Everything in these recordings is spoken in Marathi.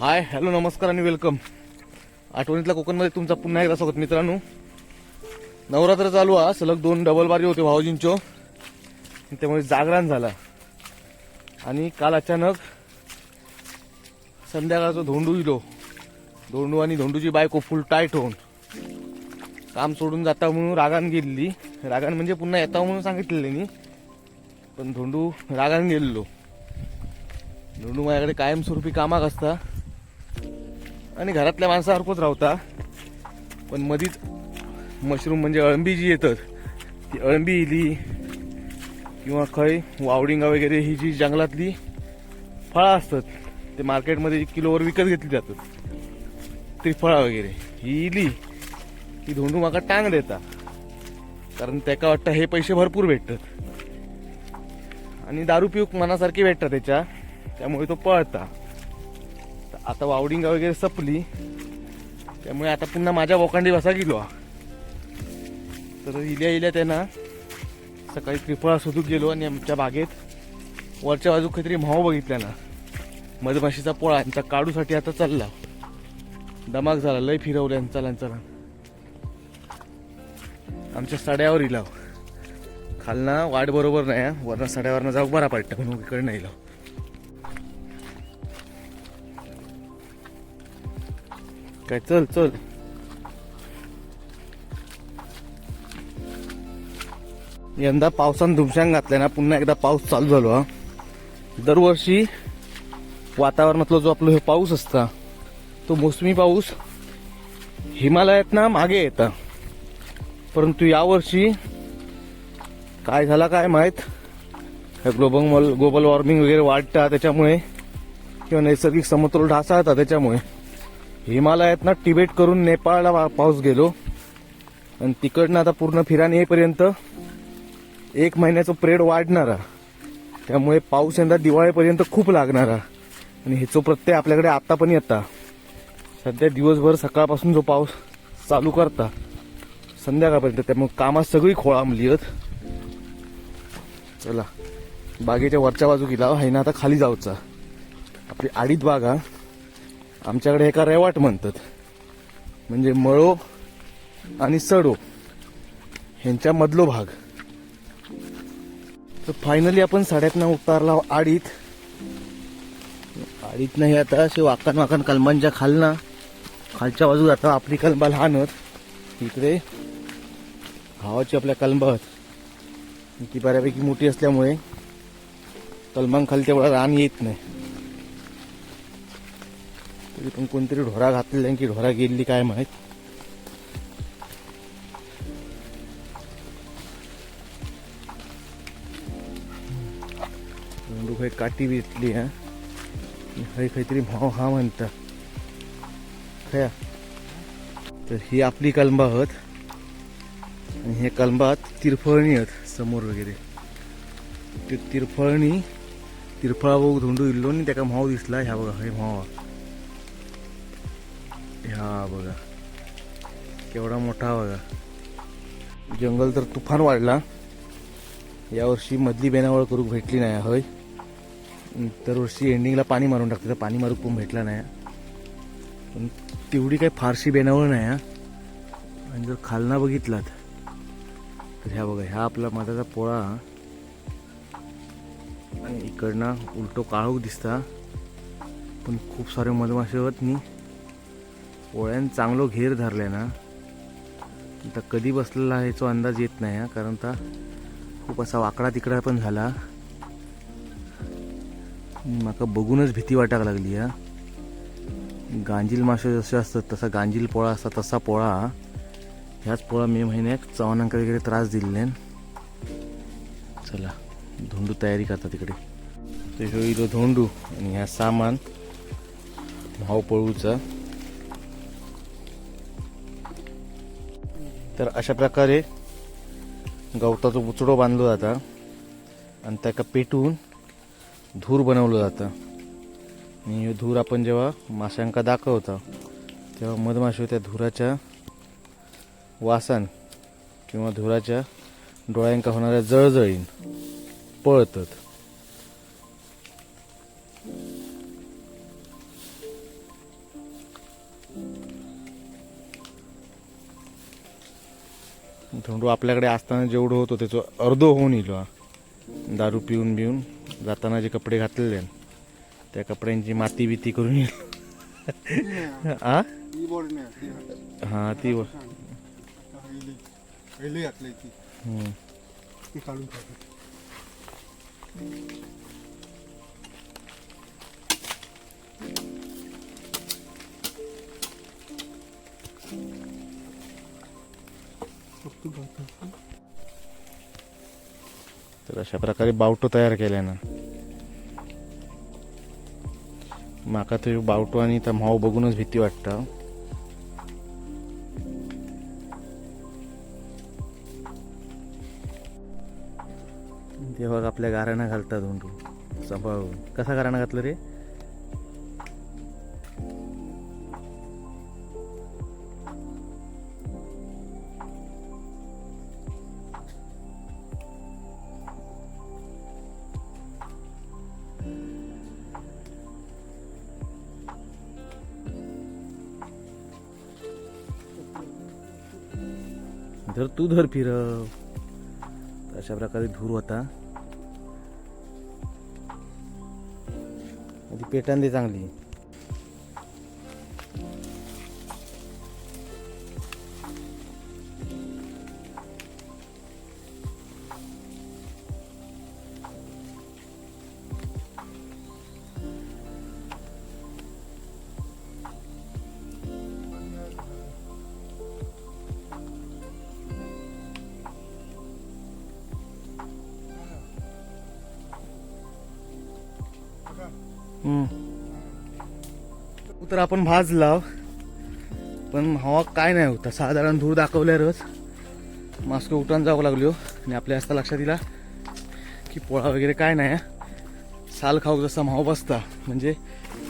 हाय हॅलो नमस्कार आणि वेलकम. आठवणीतल्या कोकणमध्ये तुमचा पुन्हा एकदा स्वागत मित्रांनो. नवरात्र चालू हा सलग दोन डबल बारी होते भाऊजींचो त्यामुळे जागरण झाला. आणि काल अचानक संध्याकाळचं धोंडू इलो. धोंडू आणि धोंडूची बायको फुल टाईट होऊन. काम सोडून जाता म्हणून रागान गेलेली. रागान म्हणजे पुन्हा येता म्हणून सांगितलेले पण धोंडू रागान गेलेलो. धोंडू माझ्याकडे कायमस्वरूपी कामाक असता. आणि घरातल्या माणसासारखंच राहता. पण मधीच मशरूम म्हणजे अळंबी जी येतात ती अळंबी इली किंवा खय वावडिंगा वगैरे ही जी जंगलातली फळं असतात ते मार्केटमध्ये किलोवर विकत घेतली जातात ती फळं वगैरे. ही इली की धोंडू माका टांग देता. कारण त्याका वाटतं हे पैसे भरपूर भेटतात. आणि दारू पिऊक मनासारखी भेटतात त्याच्या त्यामुळे तो पळता. आता वावडिंगा वगैरे सपली. त्यामुळे आता पुन्हा माझ्या वोकांडी बसा गेलो. तर इल्या इल्या त्यांना सकाळी त्रिफळा शोधूक गेलो आणि आमच्या बागेत वरच्या बाजू काहीतरी म्हाव बघितल्या ना मधमाशीचा पोळा यांचा काढूसाठी आता चालला. दमाग झाला लय फिरवल्या आणि चला चला आमच्या सड्यावर इलाव. खालना वाट बरोबर नाही वरना सड्यावरनं जाऊ बरा पडतं म्हणून इकडे नाही इलाव. काय चल चल. यंदा पावसानं धुमशांग घातलाय ना पुन्हा एकदा पाऊस चालू झालो हा. दरवर्षी वातावरणातला जो आपला हे पाऊस असता तो मोसमी पाऊस हिमालयात ना मागे येता. परंतु यावर्षी काय झाला काय माहीत? ग्लोबल ग्लोबल वॉर्मिंग वगैरे वाढता त्याच्यामुळे किंवा नैसर्गिक समतोल ढासळता त्याच्यामुळे हिमालयात ना टिबेट करून नेपाळला वा- पाऊस गेलो. आणि तिकडनं आता पूर्ण फिराने येईपर्यंत एक महिन्याचं प्रेड वाढणारा. त्यामुळे पाऊस यंदा दिवाळीपर्यंत खूप लागणारा. आणि ह्याचो प्रत्यय आपल्याकडे आता पण येता. सध्या दिवसभर सकाळपासून जो पाऊस चालू करता संध्याकाळपर्यंत. त्यामुळे कामात सगळी खोळांबली आहेत. चला बागेच्या वरच्या बाजू गेला. आहे ना आता खाली जाऊचा. आपली आडीत बाग हा. आमच्याकडे एका रेवाट म्हणतात. म्हणजे मळो आणि सडो. ह्यांच्या मधलो भाग. तर फायनली आपण साड्यातनं उतारला आडीत. आडीत नाही आता असे वाकण वाकण कलमांच्या खालना. खालच्या बाजू आता आपली कलमा लहानच. इकडे भावाची आपल्या कलमा ती बऱ्यापैकी मोठी असल्यामुळे कलमांखाली तेवढा रान येत नाही. पण कोणतरी ढोरा घातलेला की ढोरा गेली काय माहीत? काठी वेचली हा? हय काहीतरी भाव हा म्हणता. खया? तर ही आपली कलंबा आहोत. आणि हे कलंबात तिरफळणी आहेत समोर वगैरे. ते तिरफळणी तिरफळा बघ धोंडू इल्लो आणि त्याका भाव दिसला ह्या बघा हे भाव. ह्या बघा. केवढा मोठा बघा. जंगल तर तुफान वाढला. यावर्षी मधली बेनावळ करूक भेटली नाही हय. दरवर्षी एंडिंगला पाणी मारून टाकते तर पाणी मारूक पण भेटला नाही. पण तेवढी काही फारशी बेनावळ नाही हा. आणि जर खालना बघितलात तर ह्या बघा ह्या आपला मधाचा पोळा आणि इकडनं उलटो काळोख दिसता पण खूप सारे मधमाशे होत नी. पोळ्यानं चांगलो घेर धरले ना. आता कधी बसलेला ह्याचा अंदाज येत नाही हा. कारण आता खूप असा वाकडा तिकडा पण झाला. माका बघूनच भीती वाटायला लागली हा. गांजील मासे जसे असतात तसा गांजील पोळा असता तसा पोळा ह्याच पोळा मे महिन्यात चव्हाणांकडे वगैरे त्रास दिलेले चला धोंडू तयारी करता तिकडे. तर ह्यो इलो धोंडू आणि ह्या सामान भाव पळूचा. तर अशा प्रकारे गवताचं उचडो बांधलो जाता आणि त्याका पेटवून धूर बनवलं जातं. आणि धूर आपण जेव्हा माशांका दाखवता तेव्हा मधमाशी त्या धुराच्या वासान किंवा धुराच्या डोळ्यांका होणाऱ्या जळजळीन पळतात. धोंडू आपल्याकडे असताना जेवढं होतं त्याचं अर्ध होऊन येईल. दारू पिऊन बिऊन जाताना जे कपडे घातलेले त्या कपड्यांची माती बिती करून येईल हा ही हा ती घातली. ती काढून तर अशा प्रकारे बावटो तयार केल्या ना माका तो बावटो आणि त्या म्हाव बघूनच भीती वाटता. तेव्हा आपल्या गाराणा घालतात धोंडू सांभाळून. कसा गाराणा घातलं रे? धर तू धर फिरव. अशा प्रकारे धूर होता. आधी पेटान चांगली. तर आपण भाज लाव पण हवा काय नाही होता. साधारण धूर दाखवल्यावरच मास्क उठान जावं लागलो. आणि आपल्या असता लक्षात दिला की पोळा वगैरे काय नाही साल खाऊ जसा म्हाव बसता. म्हणजे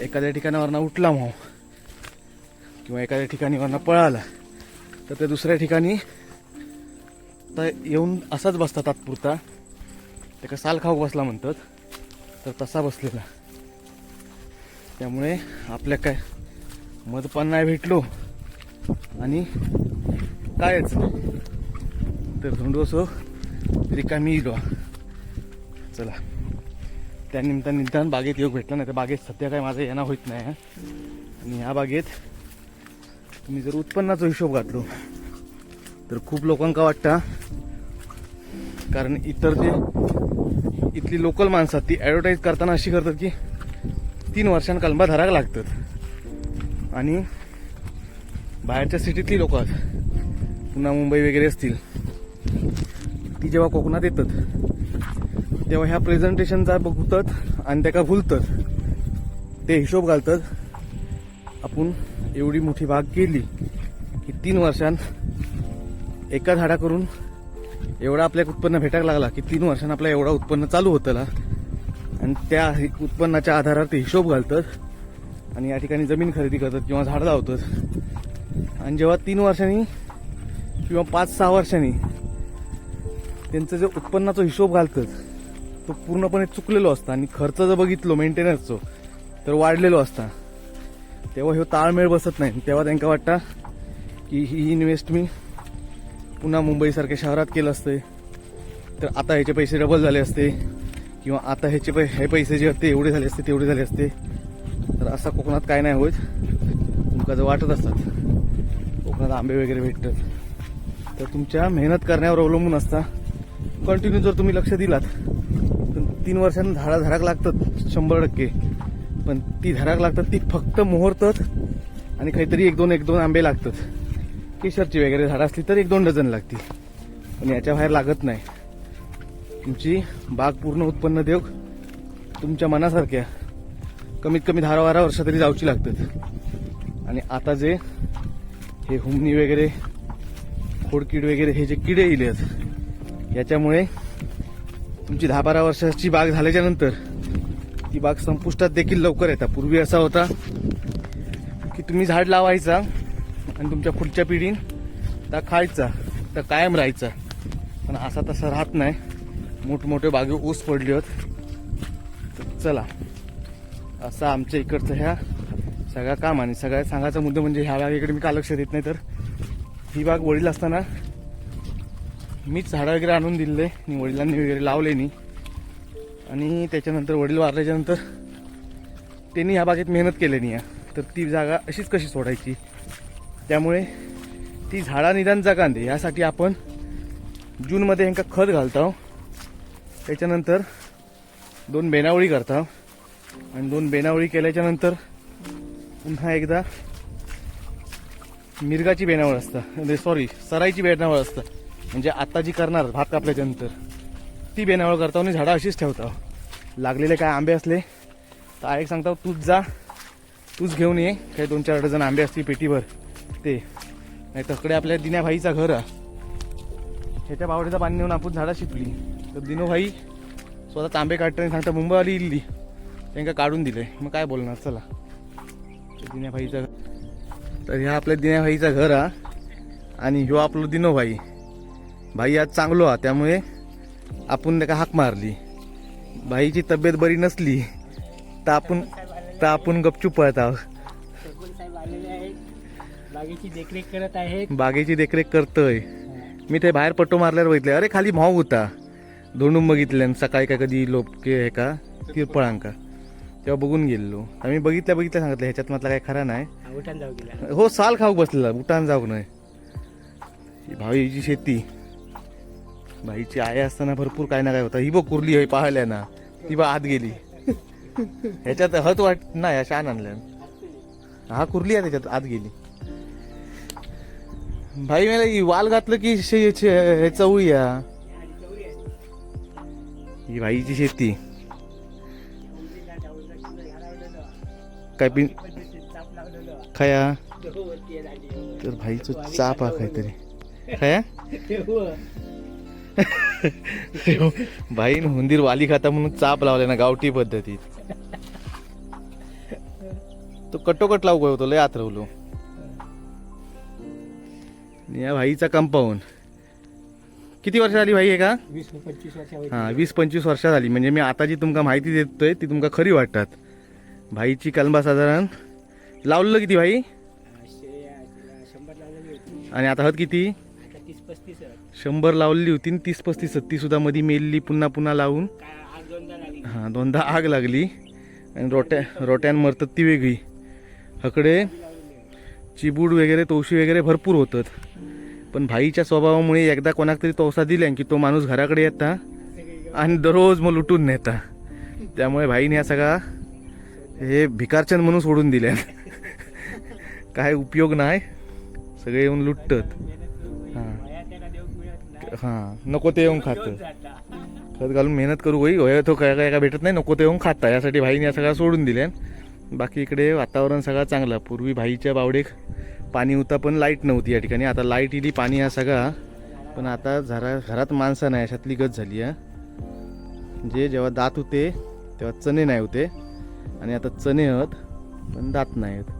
एखाद्या ठिकाणावरनं उठला म्हाव किंवा एखाद्या ठिकाणीवरनं पळाला. तर त्या दुसऱ्या ठिकाणी तर येऊन असाच बसता तात्पुरता. त्याका साल खाऊ बसला म्हणतात. तर तसा बसलेला. त्यामुळे आपल्या काय मधपान नाही भेटलो. आणि कायच तर धोंडू असो रिकामी इलो. चला. त्यानिमित्ताने निदान बागेत योग भेटला नाही तर बागेत सध्या काय माझं येणं होत नाही आणि ह्या बागेत तुम्ही जर उत्पन्नाचा हिशोब घातलो तर खूप लोकांका वाटता कारण इतर जे इथली लोकल माणसं ती ॲडव्हर्टाईज करताना अशी करतात की तीन वर्षांनी कलमा धरायला लागतात. आणि बाहेरच्या सिटीतली लोक पुन्हा मुंबई वगैरे असतील. ती जेव्हा कोकणात येतात तेव्हा ह्या प्रेझेंटेशनचा बघतात आणि त्याका भुलतात. ते हिशोब घालतात आपण एवढी मोठी बाग केली की तीन वर्षांत एका झाडा करून एवढा आपल्याला उत्पन्न भेटायला लागला की तीन वर्षांना आपला एवढा उत्पन्न चालू होतं आणि त्या उत्पन्नाच्या आधारावर ते हिशोब घालतात आणि या ठिकाणी जमीन खरेदी करतात किंवा झाडं लावतात. आणि जेव्हा तीन वर्षांनी किंवा पाच सहा वर्षांनी त्यांचं जे उत्पन्नाचा हिशोब घालतात तो पूर्णपणे चुकलेलो असता आणि खर्च जर बघितलो मेंटेनन्सचो तर वाढलेलो असता. तेव्हा ह्यो ताळमेळ बसत नाही. तेव्हा त्यांना वाटतं की ही इन्व्हेस्ट मी पुन्हा मुंबईसारख्या शहरात केलं असते तर आता ह्याचे पैसे डबल झाले असते. किंवा आता ह्याचे पै हे पैसे जे असते एवढे झाले असते तेवढे झाले असते तर असा कोकणात काय नाही होत. तुमका जर वाटत असतात कोकणात आंबे वगैरे भेटतात तर तुमच्या मेहनत करण्यावर अवलंबून असता. कंटिन्यू जर तुम्ही लक्ष दिलात तर तीन वर्षांनी झाडा झाडाक लागतात शंभर टक्के. पण ती झाडाक लागतात ती फक्त मुहूर्तात आणि काहीतरी एक दोन एक दोन आंबे लागतात. केशरची वगैरे झाडं असली तर एक दोन डझन लागतील. पण याच्या बाहेर लागत नाही. तुमची बाग पूर्ण उत्पन्न देऊ तुमच्या मनासारख्या कमीत कमी दहा बारा वर्ष तरी जाऊची लागतात. आणि आता जे हे हुमणी वगैरे खोडकीड वगैरे हे जे किडे येले याच्यामुळे तुमची दहा बारा वर्षाची बाग झाल्याच्यानंतर ती बाग संपुष्टात देखील लवकर येतात पूर्वी असा होता की तुम्ही झाड लावायचा आणि तुमच्या पुढच्या पिढीन त्या खायचा त्या कायम राहायचा. पण असा तसा राहत नाही. मोठमोठे बागे ऊस पडले होत तर चला असं आमच्या इकडचं ह्या सगळ्या काम आणि सगळ्यात सांगायचा मुद्दा म्हणजे ह्या बागेकडे मी का लक्ष देत नाही तर? ही बाग वडील असताना मीच झाडं वगैरे आणून दिले आणि वडिलांनी वगैरे लावले नाही. आणि त्याच्यानंतर वडील वारल्याच्यानंतर त्यांनी ह्या बागेत मेहनत केली नाही. तर ती जागा अशीच कशी सोडायची? त्यामुळे ती झाडा निदान जगान दे. यासाठी आपण जूनमध्ये ह्यांका खत घालतो त्याच्यानंतर दोन बेनावळी करता. आणि दोन बेनावळी केल्याच्यानंतर पुन्हा एकदा मिरगाची बेनावळ असतं. सॉरी सराईची बेनावळ असतं. म्हणजे आत्ता जी करणार भात कापल्याच्यानंतर ती बेनावळ करता आणि झाडं अशीच ठेवता. लागलेले काय आंबे असले तर एक सांगता तूच जा तूच घेऊन ये. काही दोन चार डझन आंबे असतील पेटीभर ते. नाही तकडे आपल्या दिन्याभाईचा घर. आहे ह्याच्या बावडीचं पाणी नेऊन आपण झाडं शिकली. तर दिनो भाई स्वतः आंबे काढताना सांगता मुंबईवाली इल्ली. त्यांना काढून दिले मग काय बोलणार? चला. दिन्या भाईचा तर ह्या आपल्या दिन्या भाईचा घर हा. आणि ह्यो आपलं दिनो भाई भाई आज चांगलो हा त्यामुळे आपण त्याका हाक मारली. भाईची तब्येत बरी नसली तर आपण तर आपण गपचूप पळत आहोत. बागेची देखरेख करत आहेत बागेची देखरेख करतोय. मी ते बाहेर पट्टो मारल्यावर बघितले अरे खाली भाव होता. धोंडून बघितले आणि सकाळी काय कधी लोक हे का? तिरपळांका. तेव्हा बघून गेलो आम्ही बघितल्या बघितल्या सांगितलं ह्याच्यात मधला काय खरा नाही. हो साल खाऊ बसलेला उठान जाऊ नये ही भाईची शेती. भाईची आई असताना भरपूर काय ना काय होता. ही बघ कुर्ली आहे पाहिल्या ना ती बा आत गेली. ह्याच्यात हत वाट नाही अशा आण आणल्या. हा कुर्ली आहे त्याच्यात आत गेली. भाई मला ही वाल घातलं की हे चवळी या. ही भाईची शेती. काय पिन खाया? तर भाईचं चाप हा काहीतरी. खाया? भाईन हुंदीर वाली खाता म्हणून चाप लावले ना गावठी पद्धतीत. तो कटोकट लावू होतो लय आत रवलो या भाईचा कंपाऊंड. किती वर्ष झाली भाई आहे का? वीस पंचवीस वर्षा हा वीस पंचवीस वर्ष झाली. म्हणजे मी आता जी तुमका माहिती देतोय ती तुमका खरी वाटतात. भाईची कलमा साधारण लावलेलं किती भाई? आणि आता हत किती. शंभर लावलेली होती आणि तीस पस्तीस ती सुद्धा मध्ये मेलली पुन्हा पुन्हा लावून. हा दोनदा आग लागली. आणि रोट्या रोट्यान मरतात ती वेगळी. हकडे चिबूड वगैरे तवशी वगैरे भरपूर होतात. पण भाईच्या स्वभावामुळे एकदा कोणाक तरी तवसा दिल्या की तो माणूस घराकडे येता आणि दररोज मग लुटून नेता. त्यामुळे भाईने ह्या सगळा हे भिकारचंद म्हणून सोडून दिल्या काय उपयोग नाही. सगळे येऊन लुटतात. हां. हां. नको ते येऊन खातं. खत घालून मेहनत करू होई. होय तो काय काय काय भेटत नाही. नको ते येऊन खाता. यासाठी भाईने या सगळा सोडून दिल्यान. बाकी इकडे वातावरण सगळं चांगलं. पूर्वी भाईच्या बावडेक पाणी होता पण लाइट नव्हती या ठिकाणी. आता लाइट इली पाणी हा सगळा. पण आता जरा घरात माणसं नाही अशातली गत झाली आहे. जे जेव्हा दात होते तेव्हा चणे नाही होते. आणि आता चणे आहेत पण दात नाही आहेत.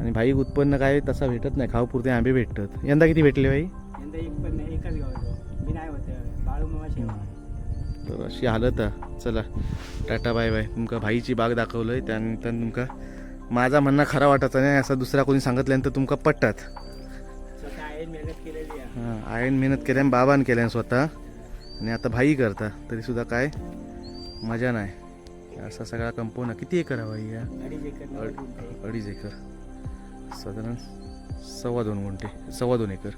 आणि भाई उत्पन्न काय तसा भेटत नाही. खाऊपुरते आंबे भेटतात. यंदा किती भेटले भाई? तर अशी हालत आहे. चला. Tata bye bye. तुमका भाईची बाग दाखवलंय. त्यानंतर तुमका माझा म्हणणं खरा वाटत नाही असं दुसरा कोणी सांगितल्यानंतर तुमका पटतात स्वतः मेहनत हां आयन मेहनत केल्यान बाबान केल्यान स्वतः. आणि आता भाई करता तरी सुद्धा काय? मजा नाही. असा सगळा कंपाऊंड किती एकर हवा या? अडीच एकर अडीच एकर. साधारण सव्वा दोन गुंठे सव्वा दोन एकर.